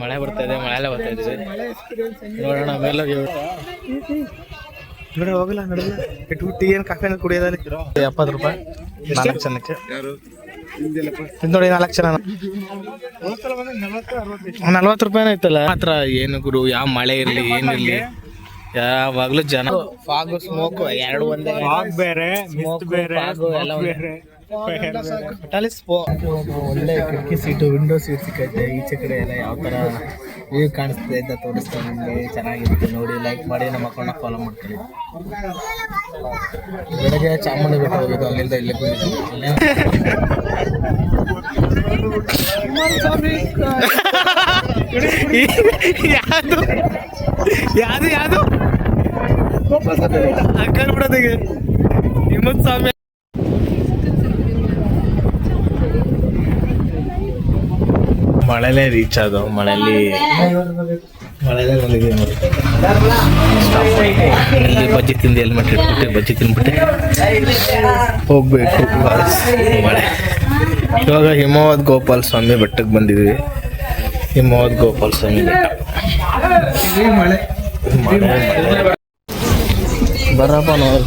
ಮಳೆ ಬರ್ತಾ ಇದೆ ಮಳೆ ಎಲ್ಲ ಬರ್ತಾ ಇದೆ. ನೋಡೋಣ ಮೇಲೆ ನೋಡಿ ಹೋಗಲ್ಲ ನಡಲ್ಲ ಇಟ್ಟು ಟೀ ಏನು ಕಾಫಿ ಏನು ಕುಡಿಯೋದಲ್ಲಿ ಎಪ್ಪತ್ತು ರೂಪಾಯಿ. ನಾಲ್ಕು ಜನಕ್ಕೆ. ನೋಡಿ ನಾಲ್ಕು ಜನ. ನಲ್ವತ್ತು ರೂಪಾಯಿ ಐತಲ್ಲ ಮಾತ್ರ ಏನು ಗುರು ಯಾವ ಮಳೆ ಇರಲಿ ಏನಿರಲಿ ಯಾವಾಗ್ಲೂ ಜನ. ಫಾಗು ಸ್ಮೋಕ್ ಎರಡು ಒಂದೇ. ಬೇರೆ ಸ್ಮೋಕ್ ಬೇರೆ ಎಲ್ಲ ಒಂದೇ. ಒಳ್ಳೆ ಕಿಟಕಿ ಸೀಟು ವಿಂಡೋ ಸೀಟ್ ಸಿಕ್ಕೈತೆ. ಈಚೆ ಕಡೆ ಎಲ್ಲ ಯಾವ ತರ ವ್ಯೂ ಕಾಣಿಸ್ತಿದೆ ಅಂತ ತೋರಿಸ್ತಾ ನಿಮಗೆ. ಚೆನ್ನಾಗಿರುತ್ತೆ ನೋಡಿ ಲೈಕ್ ಮಾಡಿ ನಮ್ಮ ಅಕೌಂಟ್ನ ಫಾಲೋ ಮಾಡ್ಕೊಳ್ಳಿ. ಬೆಳಗ್ಗೆ ಚಾಮುಂಡಿ ಬೆಟ್ಟ ಹೋಗಿದ್ದು ಅಲ್ಲಿಂದ ಇಲ್ಲಿ ಬಂದಿದ್ದು ಯಾವುದು ಯಾವುದು ಯಾವುದು ಅಕ್ಕ ನೋಡೋದಿಗೆ ಹಿಮ್ಮತ್ ಸ್ವಾಮಿ. ಮಳೆಲೇ ರೀಚ್ ಆದವು ಮಳೆಯಲ್ಲಿ ಮಳೆಲೇ ಬಂದಿದೆ ನೋಡಿ. ಇಲ್ಲಿ ಬಜ್ಜಿ ತಿಂದು ಹೆಲ್ಮೆಟ್ ಇಟ್ಬಿಟ್ಟು ಬಜ್ಜಿ ತಿಂದ್ಬಿಟ್ಟು ಹೋಗ್ಬೇಕು ಮಳೆ. ಇವಾಗ ಹಿಮವದ್ ಗೋಪಾಲ ಸ್ವಾಮಿ ಬೆಟ್ಟಕ್ಕೆ ಬಂದಿದ್ವಿ. ಹಿಮವದ್ ಗೋಪಾಲ ಸ್ವಾಮಿ ಬೆಟ್ಟ. ಬರಪ್ಪ ನೋಡಿ.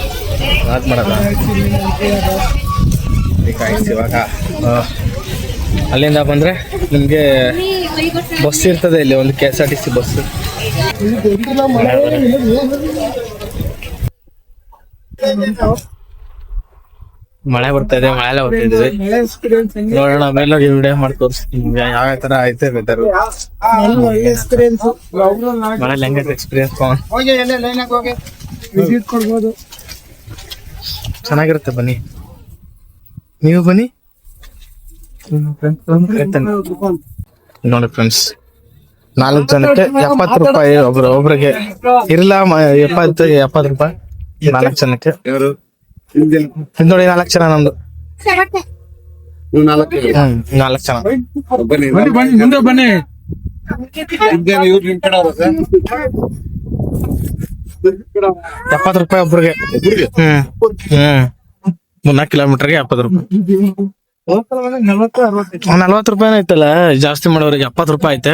ಮಾತು ಇವಾಗ. ಅಲ್ಲಿಂದ ಬಂದ್ರೆ ನಿಮಗೆ ಬಸ್ ಇರ್ತದೆ ಇಲ್ಲಿ, ಒಂದು K S R T C bus. ಮಳೆ ಬರ್ತಾ ಇದೆ ಮಳೆ ಬರ್ತಾ ಇದೆ ನೋಡೋಣ ಮೇಲೆ ವಿಡಿಯೋ ಮಾಡಿ ತೋರಿಸ್ತೀನಿ ಯಾವ ತರ ಐತೆ ವೆದರ್ ಮಳೆ ಹೆಂಗೈತೆ ಎಕ್ಸ್ಪೀರಿಯನ್ಸ್ ಚೆನ್ನಾಗಿರುತ್ತೆ, ಬನ್ನಿ. ನೀವು ಬನ್ನಿ. ನೋಡಿ ಫ್ರೆಂಡ್ಸ್ ನಾಲ್ಕು ಜನಕ್ಕೆ ಎಪ್ಪತ್ತು ರೂಪಾಯಿ ಒಬ್ರು ಒಬ್ರಿಗೆ. ಇರಲ್ಲ ಎಪ್ಪತ್ತು ಎಪ್ಪತ್ತು ರೂಪಾಯಿ. ನಾಲ್ಕು ಜನಕ್ಕೆ. ನೋಡಿ ನಾಲ್ಕು ಜನ ನಮ್ದು ಹ್ಮ್ ನಾಲ್ಕು ಜನ. ಬನ್ನಿ ಮುಂದೆ? ಎಪ್ಪತ್ತು ರೂಪಾಯಿ ಒಬ್ರಿಗೆ. ಹ್ಮ್ ಹ್ಮ್. ಮೂರ್ನಾಲ್ಕು ಕಿಲೋಮೀಟರ್ಗೆ ಎಪ್ಪತ್ತು ರೂಪಾಯಿ. ನಲ್ವತ್ತು ರೂಪಾಯಿ ಐತಲ್ಲ ಜಾಸ್ತಿ ಮಾಡೋರಿಗೆ ಎಪ್ಪತ್ ರೂಪಾಯಿ ಐತೆ.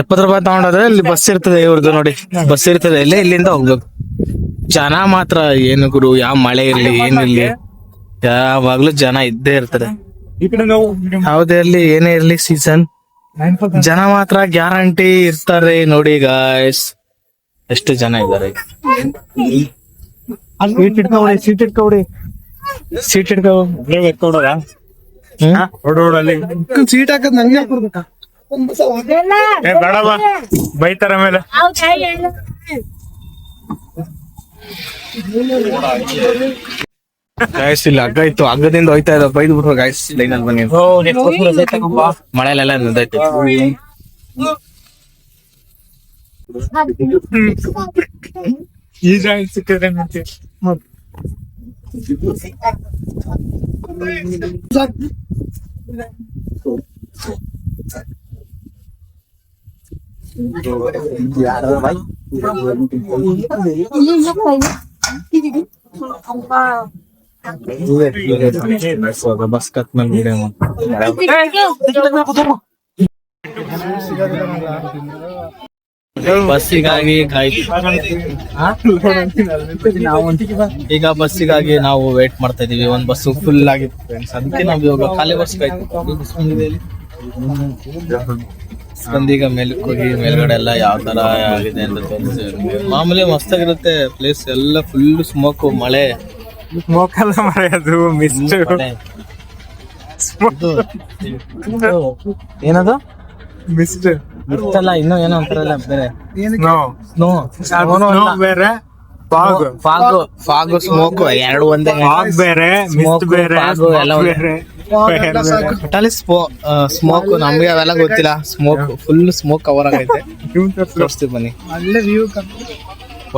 ಎಪ್ಪತ್ ರೂಪಾಯಿ ತಗೊಂಡ್ರೆ ಇಲ್ಲಿ ಬಸ್ ಇರ್ತದೆ ಇವ್ರದ್ದು ನೋಡಿ. ಬಸ್ ಇರ್ತದೆ ಇಲ್ಲೇ ಇಲ್ಲಿಂದ ಹೋಗ್ಬೇಕು. ಜನ ಮಾತ್ರ ಏನು ಗುರು ಯಾವ ಮಳೆ ಇರ್ಲಿ ಏನಿರ್ಲಿ ಯಾವಾಗ್ಲೂ ಜನ ಇದ್ದೇ ಇರ್ತದೆ. ಯಾವ್ದೇ ಇರ್ಲಿ ಏನೇ ಇರ್ಲಿ ಸೀಸನ್ ಜನ ಮಾತ್ರ ಗ್ಯಾರಂಟಿ ಇರ್ತಾರೆ ನೋಡಿ ಗಾಯ್ಸ್ ಎಷ್ಟು ಜನ ಇದ್ದಾರೆ. ಸೀಟ್ ಇಟ್ಕೊಡಿ ಸೀಟ್ ಇಟ್ಕೊಬಿಡಿ ಸೀಟ್ ರೋಡಲ್ಲಿ ಸೀಟ್ ಹಾಕದ್ ನಂಗೆ ಏ ಬೇಡವಾ ಬೈತಾರ ಮೇಲೆ ಗಾಯ್ಸ್ ಇಲ್ಲಿ ಹಗ್ಗ ಇತ್ತು. ಹಗ್ಗದಿಂದ ಹೋಯ್ತಾ ಇದ್ದ ಬೈದು ಬಿಟ್ರು ಗಾಯ್ಸ್ ಅಲ್ಲಿ ಬನ್ನಿ. ಮಳೆಲೆಲ್ಲ ಈ ಈಗ ಸಿಕ್ಕಿದ್ರೆ dạ rồi mấy không có basket ng ginawa. Eh, tingnan na ako doon. ಬಸ್ಸಿಗಾಗಿ ಈಗ ಬಸ್ಸಿಗಾಗಿ ನಾವು ವೇಟ್ ಮಾಡ್ತಾ ಇದೀವಿ. ಒಂದ್ ಬಸ್ ಫುಲ್ ಆಗಿತ್ತು ಫ್ರೆಂಡ್ಸ್ ಅದಕ್ಕೆ ನಾವು ಇವಾಗ ಖಾಲಿ ಬಸ್ ಮೇಲಕ್ಕೆ ಹೋಗಿ ಮೇಲ್ಗಡೆ ಎಲ್ಲ ಯಾವ ತರ ಆಗಿದೆ ಅಂತ ತೋರಿಸಿ ಮಾಮೂಲಿ ಮಸ್ತಾಗಿರುತ್ತೆ ಪ್ಲೇಸ್ ಎಲ್ಲ ಫುಲ್ ಸ್ಮೋಕ್ ಮಳೆ. ಸ್ಮೋಕ್ ಎಲ್ಲ ಮಳೆ. ಅದು ಏನದು? ಮಿಸ್ಟ್ ಇರ್ತಲ್ಲ ಇನ್ನೂ ಏನೋ ಅಂತಾರಲ್ಲ ಬೇರೆ. ಸ್ನೋ ಬೇರೆ ಫಾಗ್ ಫಾಗ್ ಫಾಗ್ ಸ್ಮೋಕ್ ಎರಡು ಒಂದೇ ಫಾಗ್ ಬೇರೆ ಮಿಸ್ಟ್ ಬೇರೆ ಎಲ್ಲ ಸ್ಮೋ ಸ್ಮೋಕ್ ನಮ್ಗೆ ಅವೆಲ್ಲ ಗೊತ್ತಿಲ್ಲ. ಸ್ಮೋಕ್ ಫುಲ್ ಸ್ಮೋಕ್ ಕವರ್ ಆಗೈತೆ. ತೋರಿಸ್ತೀವಿ ಬನ್ನಿ. ಒಳ್ಳೆ ವ್ಯೂ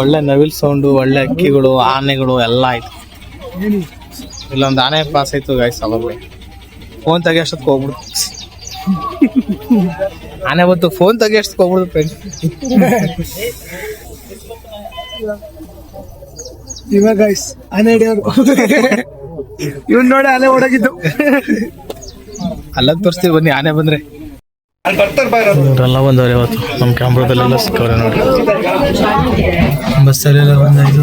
ಒಳ್ಳೆ ನವಿಲ್ ಸೌಂಡು ಒಳ್ಳೆ ಅಕ್ಕಿಗಳು ಆನೆಗಳು ಎಲ್ಲ ಆಯ್ತು. ಇಲ್ಲೊಂದು ಆನೆ ಪಾಸ್ ಆಯ್ತು ಗಾಯ್ಸ್ ಅವಾಗ ಫೋನ್ ತೆಗಿಯೋಷ್ಟಕ್ಕೆ ಹೋಗ್ಬಿಡ್ತು. ಆನೆ ಬಂತು ಫೋನ್ ಹೋಗ್ಬಿಡ್ತು ಫ್ರೆಂಡ್ಸ್ ಇವಾಗ ಆನೆ ಹಿಡಿಯೋರು. ಇವನ್ ನೋಡಿ ಆನೆ ಓಡಾಗಿದ್ದು. ಅಲ್ಲ ತೋರಿಸ್ತೀವಿ ಬನ್ನಿ ಆನೆ ಬಂದ್ರೆ. ಬಂದವ್ರೆ ಇವತ್ತು. ನಮ್ಮ ಕ್ಯಾಮ್ರಾದಲ್ಲೆಲ್ಲ ಸಿಕ್ಕವ್ರೆ ನೋಡಿ. ಬಸ್ಸಲ್ಲೆಲ್ಲ ಬಂದಾಯ್ತು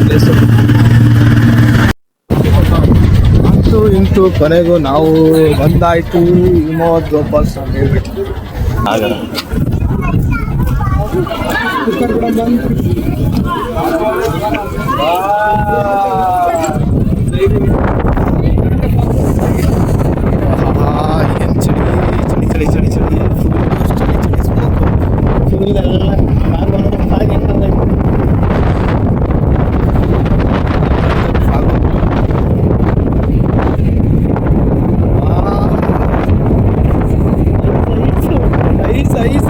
ಪ್ಲೇಸು ಅಂತೂ ಇಂತೂ ಕೊನೆಗೂ ನಾವು ಬಂದಾಯ್ತು. ವಿಮೋದ್ ಗೋಪಾಲ್ ಸ್ವಾಮಿ ಆಗಲ್ಲ ಏನ್ ಚಳಿ ಚಳಿ ಚಳಿ ಚಳಿ ಚಳಿ ಚಳಿ ಚಳಿ ಸ್ಮೋಕು ಫುಲ್ ಎಲ್ಲ ಕಾರ್ ಬರೋದು ಹಾಗೆ ಅಂತಂದ್ರೆ ಐಸ್ ಐಸ್ ಫುಲ್ ಏನು ಕಾಣ್ತಾ ಇಲ್ಲ ಕವರ್ ಫುಲ್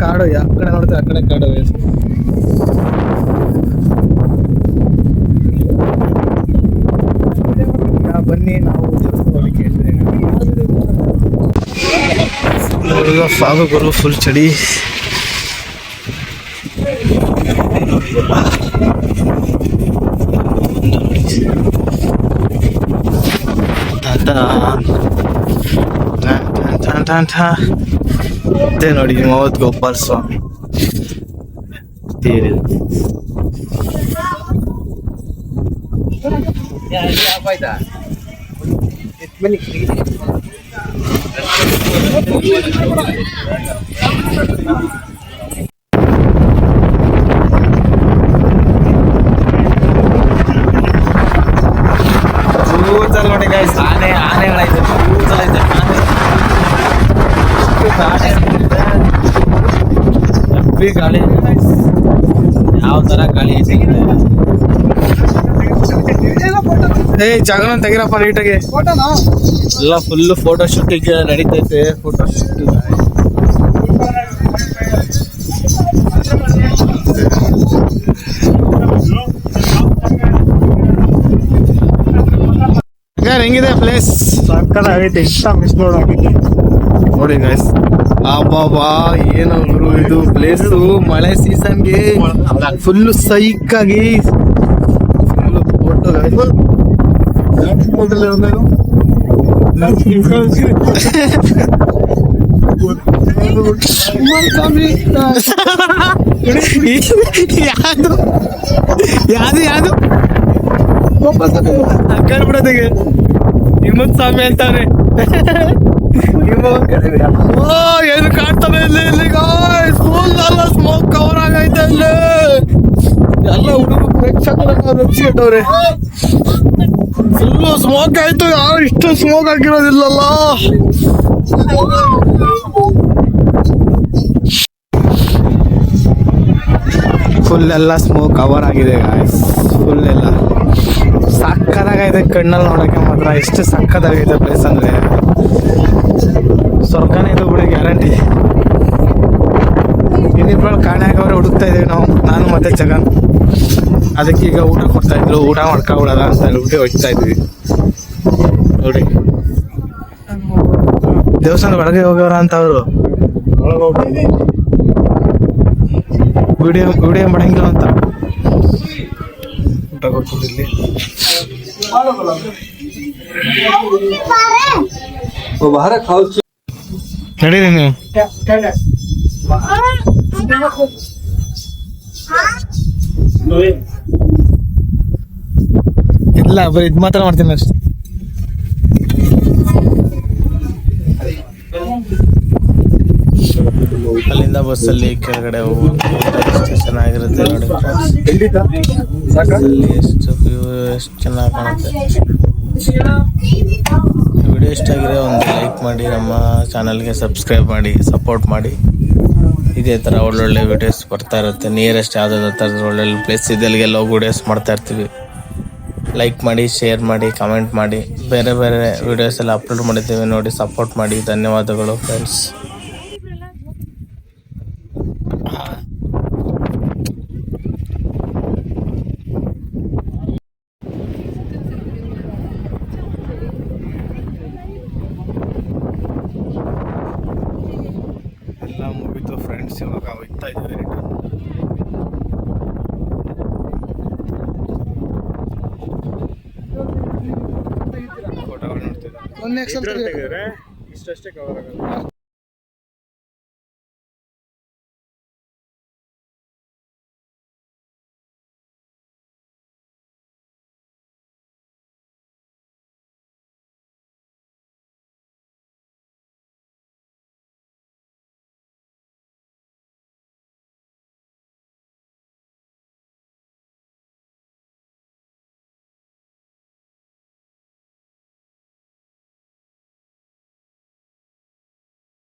ಕಾಡು ಯಾವ ಕಡೆ ನೋಡ್ತೀವಿ ಆ ಕಡೆ ಕಾಡು ಬನ್ನಿ ನಾವು ದೇವಸ್ಥಾನಕ್ಕೆ ಹುಡುಗ ಫಾಗು ಗುರು ಫುಲ್ ಚಳಿ. ಅದೇ ನೋಡಿ ಮೋದ್ ಗೋಪಾಲ್ ಸ್ವಾಮಿ. ತೇರಿದೆ ಕೂತಲ್ ನೋಡಿ ಗೈಸ್ ಆನೆ ಆನೆಗಳೈತೆ ಕೂತಲೈತೆ ಆನೆ ಹೆವಿ ಗಾಳಿ ಯಾವ ತರ ಗಾಳಿ ಐತೆ ಏ ಜಾಗನ ತೆಗಿರಪ್ಪ ನೀಟಾಗಿ ಎಲ್ಲ ಫುಲ್ ಫೋಟೋ ಶೂಟಿಂಗ್ ನಡೀತೈತೆ ಫೋಟೋ ಶೂಟ್ ಹೆಂಗಿದೆ ಪ್ಲೇಸ್ ಸಕ್ಕತ್ತಾಗೈತೆ ಇಷ್ಟ ಮಿಸ್ ಮಾಡೋಕೆ ನೋಡಿ ಗೈಸ್ ಅಬ್ಬಾ ಏನು ಗುರು ಇದು ಪ್ಲೇಸ್ ಮಳೆ ಸೀಸನ್ಗೆ ಫುಲ್ ಸೈಕ್ ಆಗಿ. ಫುಲ್ ಫೋಟೋ ಯಾವುದು ಯಾವುದು ಯಾವುದು ಬಿಡೋದಿಗೆ ಹಿಮ್ಮತ್ ಸ್ವಾಮಿ ಅಂತಾರೆ ಓ ಏನು ಕಾಣ್ತಾನೆ ಇಲ್ಲಿ ಇಲ್ಲಿ ಸ್ಕೂಲ್ ಎಲ್ಲ ಸ್ಮೋಕ್ ಕವರ್ ಆಗೈತೆ ಎಲ್ಲ ಹುಡುಗರು ಪ್ರೇಕ್ಷಕರ ರುಚಿ ರಕ್ಷಿಟ್ಟವ್ರೆ ಫುಲ್ ಸ್ಮೋಕ್ ಆಯ್ತು ಯಾರು ಇಷ್ಟು ಸ್ಮೋಕ್ ಆಗಿರೋದಿಲ್ಲಲ್ಲ ಫುಲ್ ಎಲ್ಲ ಸ್ಮೋಕ್ ಕವರ್ ಆಗಿದೆ ಫುಲ್ ಎಲ್ಲ. ಸಕ್ಕದಾಗೈತೆ ಕಣ್ಣಲ್ಲಿ ನೋಡಕ್ಕೆ ಮಾತ್ರ. ಎಷ್ಟು ಸಕ್ಕದಾಗೈತೆ ಪ್ಲೇಸ್ ಅಂದ್ರೆ. ಸ್ವರ್ಗನೇ ಇದು ಬಿಡಿ ಗ್ಯಾರಂಟಿ ಇನ್ನಿಬ್ರಲ್ಲಿ ಕಾಣೆ ಹಾಕವ್ರೆ ಹುಡುಕ್ತಾ ಇದೀವಿ ನಾವು. ನಾನು ಮತ್ತೆ ಜಗನ್. ಅದಕ್ಕೆ ಈಗ ಊಟ ಕೊಡ್ತಾ ಇದ್ರು ಊಟ ಮಾಡ್ಕೊಬಿಡೋದ ಅಂತ ಹೇಳ್ಬಿಟ್ಟು ಹೋಗ್ತಾ ಇದ್ವಿ. ನೋಡಿ ದೇವಸ್ಥಾನ ಒಳಗೆ ಹೋಗೋರ ಅಂತ ಅವರು? ವಿಡಿಯೋ ವಿಡಿಯೋ ಮಾಡಂಗಿಲ್ಲ ಅಂತ. ಊಟ ಕೊಡ್ತಿದ್ದಿಲ್ಲಿ ನಡೀರಿ ನೀವು. ಇಲ್ಲ, ಬರೀ ಇದು ಮಾತ್ರ ಮಾಡ್ತೀನಿ ಅಷ್ಟೇ. ಅಲ್ಲಿಂದ ಬಸ್ಸಲ್ಲಿ ಕೆಳಗಡೆ ಸ್ಟೇಷನ್ ಆಗಿರುತ್ತೆ ನೋಡಿ ಅಲ್ಲಿ ಎಷ್ಟು ಎಷ್ಟು ಚೆನ್ನಾಗಿ ಕಾಣುತ್ತೆ. ವಿಡಿಯೋ ಇಷ್ಟ ಆಗಿದೆ ಒಂದು ಲೈಕ್ ಮಾಡಿ, ನಮ್ಮ ಚಾನಲ್ಗೆ ಸಬ್ಸ್ಕ್ರೈಬ್ ಮಾಡಿ ಸಪೋರ್ಟ್ ಮಾಡಿ. ಇದೇ ಥರ ಒಳ್ಳೊಳ್ಳೆ ವಿಡಿಯೋಸ್ ಬರ್ತಾ ಇರುತ್ತೆ. ನಿಯರೆಸ್ಟ್ ಯಾವುದಾದ್ರು ಥರದ ಒಳ್ಳೊಳ್ಳೆ ಪ್ಲೇಸ್ ಇದೆಲ್ಲಿಗೆಲ್ಲ ಹೋಗಿ ವೀಡಿಯೋಸ್ ಮಾಡ್ತಾ ಇರ್ತೀವಿ. ಲೈಕ್ ಮಾಡಿ ಶೇರ್ ಮಾಡಿ ಕಮೆಂಟ್ ಮಾಡಿ. ಬೇರೆ ಬೇರೆ ವಿಡಿಯೋಸ್ ಎಲ್ಲ ಅಪ್ಲೋಡ್ ಮಾಡಿದ್ದೀವಿ ನೋಡಿ ಸಪೋರ್ಟ್ ಮಾಡಿ. ಧನ್ಯವಾದಗಳು ಫ್ರೆಂಡ್ಸ್ ಎಲ್ಲ ಮುಗಿತು ಫ್ರೆಂಡ್ಸ್ ಇವಾಗ ಹೋಗ್ತಾ ಇದ್ದೀವಿ ಫೋಟೋಗಳು ನೋಡ್ತಿದ್ದೆ ಇಷ್ಟಷ್ಟೇ ಕವರ್ ಆಗಲ್ಲ